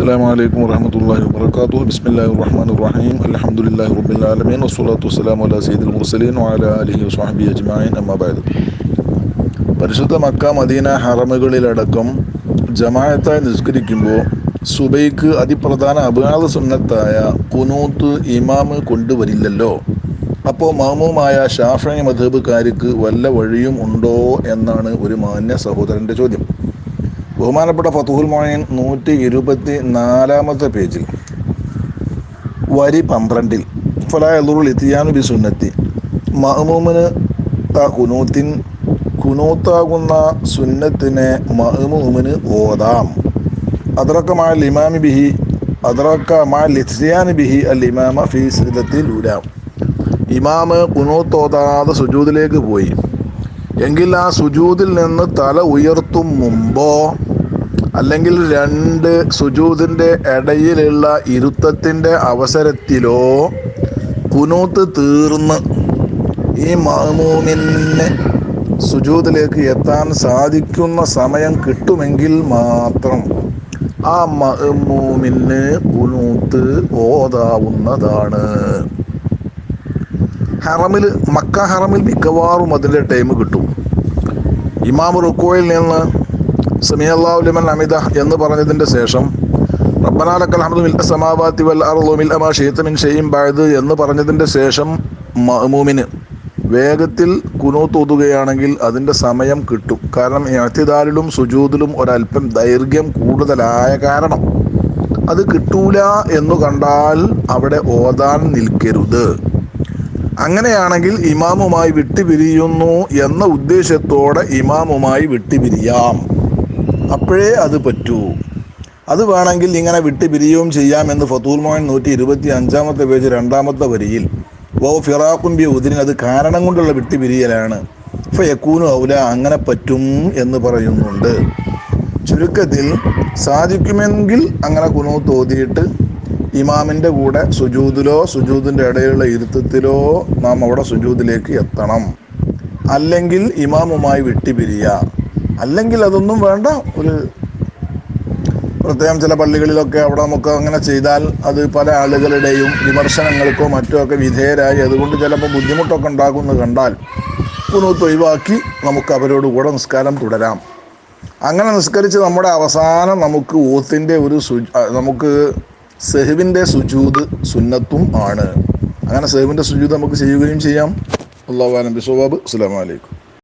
അസ്സാം വലൈക്കും വർഹമത്തല്ലാഹി വർക്കാത്തു ബിസ്മില്ലാഹി റഹ്മാൻ റഹീം അലഹമുല്ലാഹി റബ്ബിൽ ആലമീൻ വസ്സലാത്തു വസ്സലാം അല സീദുൽ മുർസലീൻ വാല അലിഹി വസ്വാഹബി അജ്മായിൻ അമ്മാബായത് പരിശുദ്ധ മക്ക മദീന ഹറമുകളിലടക്കം ജമായത്തായി നിസ്കരിക്കുമ്പോൾ സുബൈക്ക് അതിപ്രധാന അപരാധ സുന്നത്തായ കുനൂത്ത് ഇമാമ് കൊണ്ടുവരില്ലല്ലോ. അപ്പോൾ മാമുമായ ഷാഫി മധബുകാർക്ക് വല്ല വഴിയും ഉണ്ടോ എന്നാണ് ഒരു മാന്യ സഹോദരന്റെ ചോദ്യം. ബഹുമാനപ്പെട്ട ഫതുഹുൽ മോയിൻ നൂറ്റി ഇരുപത്തി നാലാമത്തെ പേജിൽ. വരി പന്ത്രണ്ടിൽ ഫലായലുറുൽ ഇത്തിയാനു ബി സുന്നത്തി. മഹമൂമിന് കുനൂത്തിൻ കുനൂത്താകുന്ന സുന്നത്തിനെ മഹമൂമിന് ഓതാം. അദ്രക്കമായ ലിമാമി ബിഹി അദ്രക്കമായ ലിത്യാന് ബിഹി അൽ ഇമാമ ഫി സിദത്തിൽ ഉലാം ഇമാമ് കുനൂത്തോതാതെ സുജൂദിലേക്ക് പോയി. എങ്കിൽ ആ സുജൂതിൽ നിന്ന് തല ഉയർത്തും മുമ്പോ അല്ലെങ്കിൽ രണ്ട് സുജൂതിന്റെ ഇടയിലുള്ള ഇരുത്തത്തിന്റെ അവസരത്തിലോ കുനൂത്ത് തീർന്ന് ഈ മാമൂമിന് സുജൂതിലേക്ക് എത്താൻ സാധിക്കുന്ന സമയം കിട്ടുമെങ്കിൽ മാത്രം ആ മഹമൂമിന് കുനൂത്ത് ഓതാവുന്നതാണ്. ഹറമിൽ മക്ക ഹറമിൽ മിക്കവാറും അതിന്റെ ടൈം കിട്ടും. ഇമാം റുക്കോയിൽ നിന്ന് സമിയല്ലാഹുലിമൻ അമിത എന്ന് പറഞ്ഞതിന്റെ ശേഷം റബ്ബനാലക്കൽ ഹംദു മിൽ സമാവാത്തി വൽ അറുമിൽ മിൽ അമാ ഷീത്തമിൻ ഷെയ്യും ബായത് എന്ന് പറഞ്ഞതിന്റെ ശേഷം മഹമൂമിന് വേഗത്തിൽ കുനൂത്ത് ഒതുകയാണെങ്കിൽ അതിന്റെ സമയം കിട്ടും. കാരണം എഴുത്തിദാലിലും സുജൂദിലും ഒരല്പം ദൈർഘ്യം കൂടുതലായ കാരണം അത് കിട്ടൂല എന്നു കണ്ടാൽ അവിടെ ഓതാൻ നിൽക്കരുത്. അങ്ങനെയാണെങ്കിൽ ഇമാമുമായി വിട്ടുപിരിയുന്നു എന്ന ഉദ്ദേശത്തോടെ ഇമാമുമായി വിട്ടുപിരിയാം. അപ്പോഴേ അത് പറ്റൂ. അത് വേണമെങ്കിൽ ഇങ്ങനെ വിട്ടുപിരിയുകയും ചെയ്യാം എന്ന് ഫത്തൂൽ മോഹൻ നൂറ്റി ഇരുപത്തി അഞ്ചാമത്തെ പേജ് രണ്ടാമത്തെ വരിയിൽ വോ ഫിറാഖും ബി ഉദിന് അത് കാരണം കൊണ്ടുള്ള വിട്ടുപിരിയലാണ് ഇപ്പൊ യക്കൂനു ഔല അങ്ങനെ പറ്റും എന്ന് പറയുന്നുണ്ട്. ചുരുക്കത്തിൽ സാധിക്കുമെങ്കിൽ അങ്ങനെ കുനു തോതിയിട്ട് ഇമാമിന്റെ കൂടെ സുജൂതിലോ സുജൂതിന്റെ ഇടയിലുള്ള ഇരുത്തത്തിലോ നാം അവിടെ സുജൂതിലേക്ക് എത്തണം. അല്ലെങ്കിൽ ഇമാമുമായി വിട്ടുപിരിയ അല്ലെങ്കിൽ അതൊന്നും വേണ്ട. ഒരു പ്രത്യേകം ചില പള്ളികളിലൊക്കെ അവിടെ നമുക്ക് അങ്ങനെ ചെയ്താൽ അത് പല ആളുകളുടെയും വിമർശനങ്ങൾക്കോ മറ്റോ ഒക്കെ വിധേയരായി. അതുകൊണ്ട് ചിലപ്പോൾ ബുദ്ധിമുട്ടൊക്കെ ഉണ്ടാകുമെന്ന് കണ്ടാൽ കുനൂത്ത് ഒഴിവാക്കി നമുക്ക് അവരോട് കൂടെ നിസ്കാരം തുടരാം. അങ്ങനെ നിസ്കരിച്ച് നമ്മുടെ അവസാനം നമുക്ക് ഓത്തിന്റെ ഒരു സു നമുക്ക് സെഹുവിന്റെ സുജൂത് സുന്നത്തും ആണ്. അങ്ങനെ സെഹുവിന്റെ സുജൂത് നമുക്ക് ചെയ്യുകയും ചെയ്യാം. അള്ളാഹു അലം ബിസ്വാബ്. അസ്സാം വലൈക്കും